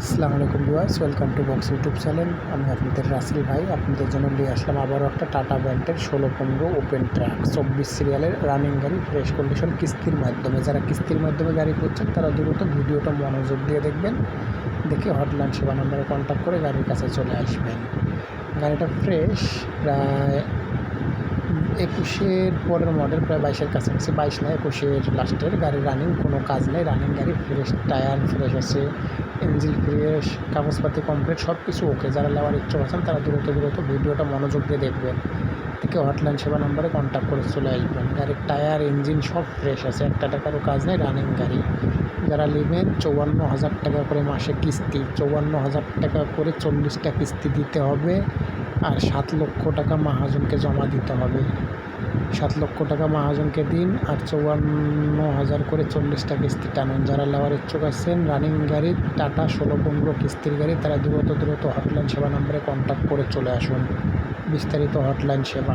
আসসালামু আলাইকুম viewers, welcome to box YouTube channel. আমি আপনাদের রাসেল ভাই, আপনাদের জন্য নিয়ে আসলাম আবারও একটা টাটা ব্র্যান্ডের ষোলো, পনেরো ওপেন ট্রাক, চব্বিশ সিরিয়ালের রানিং গাড়ি, ফ্রেশ কন্ডিশন কিস্তির মাধ্যমে। যারা কিস্তির মাধ্যমে গাড়ি করছেন তারা দ্রুত ভিডিওটা মনোযোগ দিয়ে দেখবেন। দেখে হটলাইন সেবা নম্বরে কন্ট্যাক্ট করে গাড়ির কাছে চলে আসবেন। গাড়িটা ফ্রেশ প্রায় একুশের পরের মডেল প্রায় বাইশের কাছাকাছি, বাইশ না একুশের লাস্টের গাড়ি রানিং কোনো কাজ নেই রানিং গাড়ি ফ্রেশ টায়ার ফ্রেশ আছে ইঞ্জিন ফ্রেশ কাগজপাতি কমপ্লিট সব কিছু ওকে যারা নেওয়ার ইচ্ছুক আছেন, তারা দ্রুত দ্রুত ভিডিওটা মনোযোগ দিয়ে দেখবেন। থেকে হটলাইন সেবা নম্বরে কন্ট্যাক্ট করে চলে আসবেন। গাড়ির টায়ার ইঞ্জিন সব ফ্রেশ আছে একটা টাকারও কাজ নেই রানিং গাড়ি। যারা নেবেন, চৌয়ান্ন হাজার টাকা করে মাসে কিস্তি, চৌয়ান্ন হাজার টাকা করে চল্লিশটা কিস্তি দিতে হবে। আর সাত লক্ষ টাকা মাহাজনকে জমা দিতে হবে। সাত লক্ষ টাকা মাহাজনকে দিন আর চৌয়ান্ন হাজার করে চল্লিশটা কিস্তি টানুন। যারা লেওয়ার ইচ্ছুক আছেন, রানিং গাড়ি, টাটা, ষোলো পনেরো কিস্তির গাড়ি, তারা দ্রুত দ্রুত হটলাইন সেবা নম্বরে কন্ট্যাক্ট করে চলে আসুন। বিস্তারিত হটলাইন সেবা।